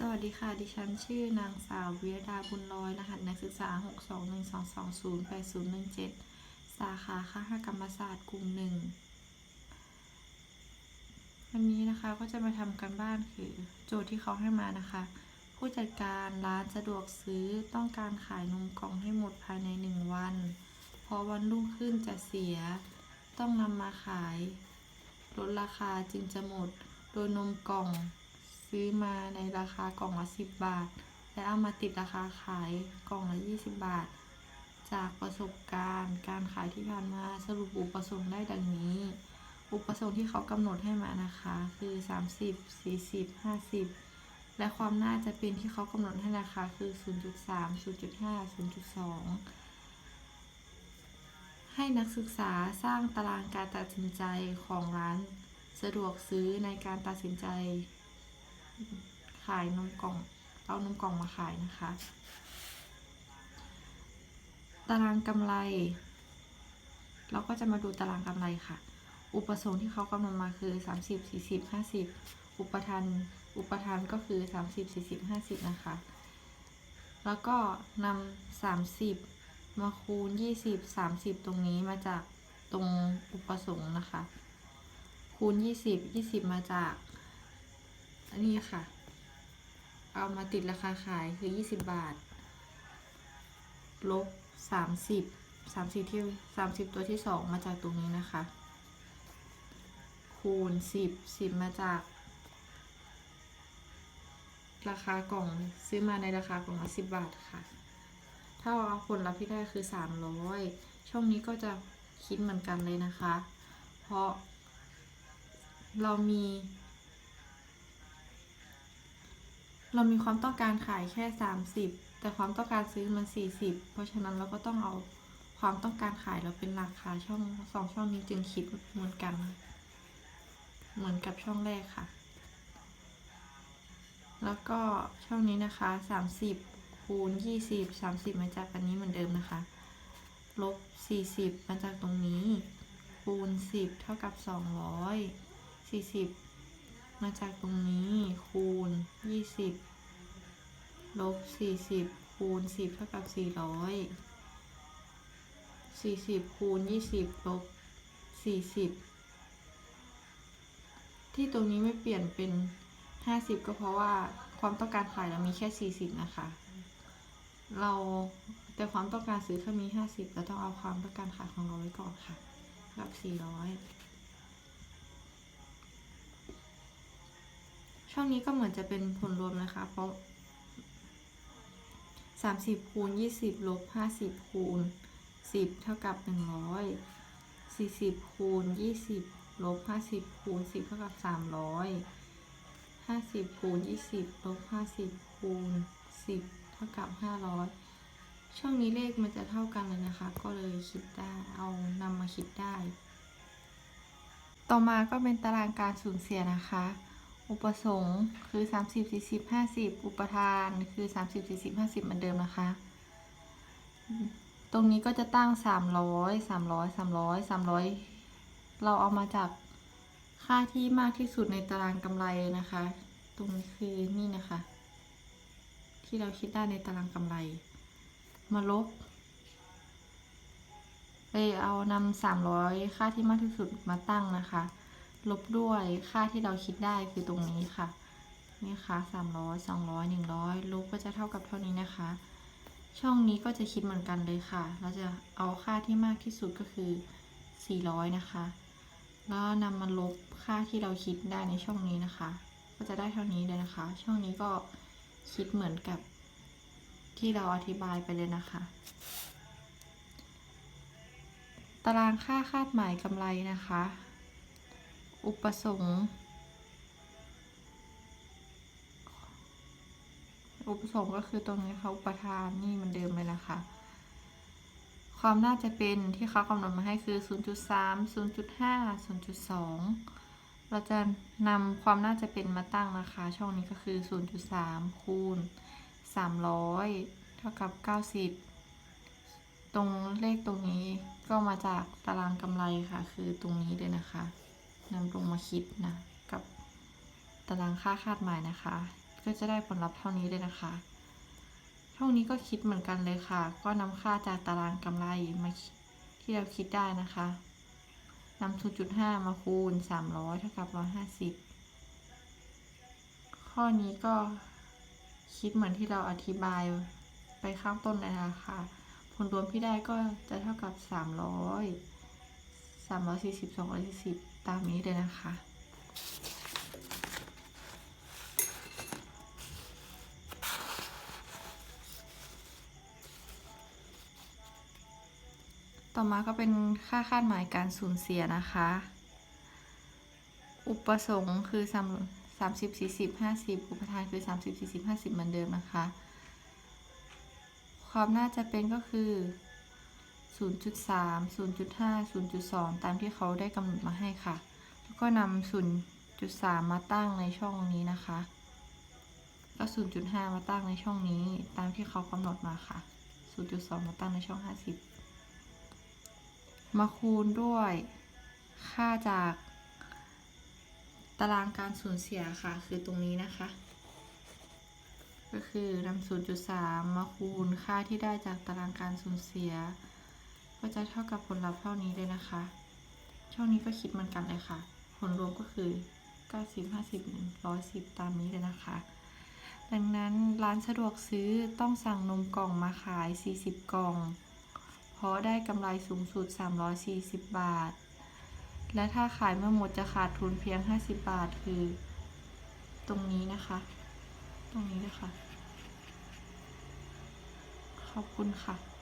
สวัสดีค่ะ ดิฉันชื่อนางสาววิรดาบุญลอยรหัสนักศึกษา 6212208017 สาขาคหกรรมศาสตร์กลุ่มหนึ่ง วันนี้นะคะก็จะมาทำกันบ้านคือ โจทย์ที่เขาให้มานะคะ ผู้จัดการร้านสะดวกซื้อต้องการขายนมกล่องให้หมดภายในหนึ่งวัน เพราะวันรุ่งขึ้นจะเสีย ต้องนำมาขายลดราคาจึงจะหมด โดยนมกล่อง ซื้อมาในราคากล่องละ 10 บาท และเอามาติดราคาขายกล่องละ 20 บาท จากประสบการณ์ การขายที่ผ่านมาสรุปอุปสงค์ได้ดังนี้ อุปสงค์ที่เขากำหนดให้มานะคะ คือ 30 40 50 และความน่าจะเป็นที่เขากำหนดให้นะคะคือ 0.3 0.5 0.2ให้นักศึกษาสร้างตารางการตัดสินใจของร้าน สะดวกซื้อในการตัดสินใจ ขายนมกล่องเอานมกล่องมาขายนะคะ ตารางกำไร เราก็จะมาดูตารางกำไรค่ะ อุปสงค์ที่เขากำหนดมาคือ 30 40 50 อุปทานอุปทานก็คือ 30 40 50 นะคะ แล้วก็นำ30 มาคูณ 20 30 ตรงนี้มาจากตรงอุปสงค์นะคะ คูณ 20 20 มาจาก อันนี้ค่ะ เอามาติดราคาขายคือ 20 บาท ลบ 30 30ที่30 ตัวที่ 2 มาจากตรงนี้นะคะ คูณ 10 10 มาจาก ราคากล่องซื้อมาในราคากล่องละ10 บาทค่ะ ถ้าเอาผลลัพธ์ที่ได้คือ 300 ช่องนี้ก็จะคิดเหมือนกันเลยนะคะ เพราะเรามี เรามีความต้องการขายแค่ 30 แต่ความต้องการซื้อมัน 40 เพราะฉะนั้นเราก็ต้องเอาความต้องการขายเราเป็นหลักค่ะช่องสองช่องนี้จึงคิดเหมือนกัน เหมือนกับช่องแรกค่ะ แล้วก็ช่องนี้นะคะ 30คูณ20 30 มาจากอันนี้เหมือนเดิมนะคะ ลบ 40 มาจากตรงนี้คูณ10 เท่ากับ 200 40 มาจากตรงนี้คูณ 20 ลบ 40 คูณ 10 เท่ากับ 400 40 คูณ 20 ลบ 40 ที่ตรงนี้ไม่เปลี่ยนเป็น 50 ก็เพราะว่าความต้องการขายเรามีแค่ 40 นะคะ เราแต่ความต้องการซื้อแค่มี 50เราต้องเอาความต้องการขายของเราไว้ก่อนค่ะกับ 400 ช่องนี้ก็เหมือนจะเป็นผลรวมนะคะ เพราะ 30คูณ20ลบ50คูณ10 เท่ากับ 100 40คูณ20ลบ50คูณ10 เท่ากับ 300 50คูณ20ลบ50คูณ10 เท่ากับ 500 ช่องนี้เลขมันจะเท่ากันเลยนะคะ ก็เลยคิดได้เอานำมาคิดได้ ต่อมาก็เป็นตารางการสูญเสียนะคะ อุปสงค์คือ 30 40 50 อุปทานคือ 30 40 50 เหมือนเดิมนะคะ ตรงนี้ก็จะตั้ง 300 300 300 300 เราเอามาจากค่าที่มากที่สุดในตารางกำไรนะคะ ตรงนี้คือนี่นะคะ ที่เราคิดได้ในตารางกำไร มาลบไปเอานำสามร้อยค่าที่มากที่สุดมาตั้งนะคะ ลบด้วยค่าที่เราคิดได้คือตรงนี้ค่ะนี่ค่ะสามร้อยสองร้อยหนึ่งร้อยลบก็จะเท่ากับเท่านี้นะคะ ช่องนี้ก็จะคิดเหมือนกันเลยค่ะ เราจะเอาค่าที่มากที่สุดก็คือสี่ร้อยนะคะ แล้วนำมาลบค่าที่เราคิดได้ในช่องนี้นะคะ ก็จะได้เท่านี้เลยนะคะ ช่องนี้ก็คิดเหมือนกับที่เราอธิบายไปเลยนะคะ ตารางค่าคาดหมายกำไรนะคะ อุปสงค์อุปสงค์ก็คือตรงนี้เขาอุปทานนี่มันเดิมเลยนะคะ ความน่าจะเป็นที่เขากำหนดมาให้คือ 0.3 0.5 0.2 เราจะนำความน่าจะเป็นมาตั้งนะคะ ช่องนี้ก็คือ 0.3 คูณ 300 เท่ากับ 90 ตรงเลขตรงนี้ก็มาจากตารางกำไรค่ะ คือตรงนี้เลยนะคะ นำลงมาคิดนะ กับตารางค่าคาดหมายนะคะ ก็จะได้ผลลัพธ์เท่านี้เลยนะคะช่องนี้ก็คิดเหมือนกันเลยค่ะ ก็นำค่าจากตารางกำไรมาที่เราคิดได้นะคะนำ0.5 มาคูณ 300 เท่ากับ 150 ข้อนี้ก็คิดเหมือนที่เราอธิบายไปข้างต้นเลยนะคะ ผลรวมที่ได้ก็จะเท่ากับ 300 340 240ตามนี้เลยนะคะ ต่อมาก็เป็นค่าคาดหมายการสูญเสียนะคะ อุปสงค์คือสามสามสิบสี่สิบห้าสิบอุปทานคือสามสิบสี่สิบห้าสิบเหมือนเดิมนะคะ ความน่าจะเป็นก็คือ 0.3 0.5 0.2 ตามที่เขาได้กำหนดมาให้ค่ะ แล้วก็นำ0.3 มาตั้งในช่องนี้นะคะก็0.5 มาตั้งในช่องนี้ ตามที่เขากำหนดมาค่ะ 0.2 มาตั้งในช่อง 50 มาคูณด้วย ค่าจากตารางการสูญเสียค่ะ คือตรงนี้นะคะ ก็คือนำ0.3 มาคูณค่าที่ได้จากตารางการสูญเสีย ก็จะเท่ากับผลลัพธ์เท่านี้เลยนะคะ ช่องนี้ก็คิดเหมือนกันเลยค่ะ ผลรวมก็คือ 90 50 110 ตามนี้เลยนะคะ ดังนั้นร้านสะดวกซื้อต้องสั่งนมกล่องมาขาย 40 กล่อง เพราะได้กำไรสูงสุด 340 บาท และถ้าขายเมื่อหมดจะขาดทุนเพียง 50 บาทคือ ตรงนี้นะคะ ตรงนี้เลยค่ะ ขอบคุณค่ะ